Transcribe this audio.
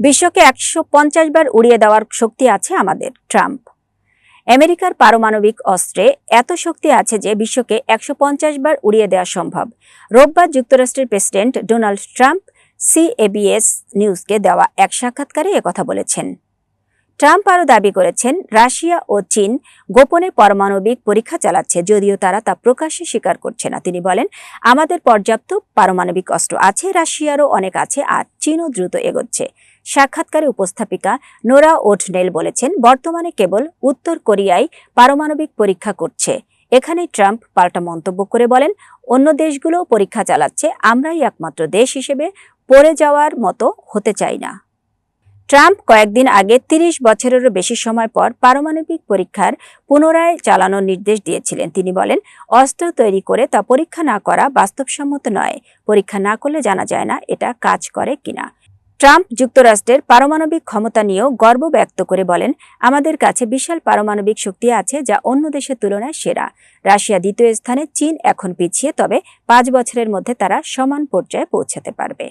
বিশ্বকে একশো পঞ্চাশ বার উড়িয়ে দেওয়ার শক্তি আছে আমাদের, ট্রাম্প। আমেরিকার পারমাণবিক অস্ত্রে এত শক্তি আছে যে বিশ্বকে একশো পঞ্চাশ বার উড়িয়ে দেওয়া সম্ভব। রোববার যুক্তরাষ্ট্রের প্রেসিডেন্ট ডোনাল্ড ট্রাম্প সিএবিএস নিউজকে দেওয়া এক সাক্ষাৎকারে কথা বলেছেন। ট্রাম্প আরও দাবি করেছেন, রাশিয়া ও চীন গোপনে পারমাণবিক পরীক্ষা চালাচ্ছে, যদিও তারা তা প্রকাশ্যে স্বীকার করছে না। তিনি বলেন, আমাদের পর্যাপ্ত পারমাণবিক অস্ত্র আছে, রাশিয়ারও অনেক আছে, আর চীনও দ্রুত এগোচ্ছে। সাক্ষাৎকারে উপস্থাপিকা নোরা ওটনেল বলেছেন, বর্তমানে কেবল উত্তর কোরিয়ায় পারমাণবিক পরীক্ষা করছে। এখানেই ট্রাম্প পাল্টা মন্তব্য করে বলেন, অন্য দেশগুলোও পরীক্ষা চালাচ্ছে, আমরাই একমাত্র দেশ হিসেবে পড়ে যাওয়ার মতো হতে চাই না। ট্রাম্প কয়েকদিন আগে তিরিশ বছরেরও বেশি সময় পর পারমাণবিক পরীক্ষার পুনরায় চালানোর নির্দেশ দিয়েছিলেন। তিনি বলেন, অস্ত্র তৈরি করে তা পরীক্ষা না করা বাস্তবসম্মত নয়। পরীক্ষা না করলে জানা যায় না এটা কাজ করে কিনা। ট্রাম্প যুক্তরাষ্ট্রের পারমাণবিক ক্ষমতা নিয়েও গর্ব ব্যক্ত করে বলেন, আমাদের কাছে বিশাল পারমাণবিক শক্তি আছে যা অন্য দেশের তুলনায় সেরা। রাশিয়া দ্বিতীয় স্থানে, চীন এখন পিছিয়ে, তবে পাঁচ বছরের মধ্যে তারা সমান পর্যায়ে পৌঁছাতে পারবে।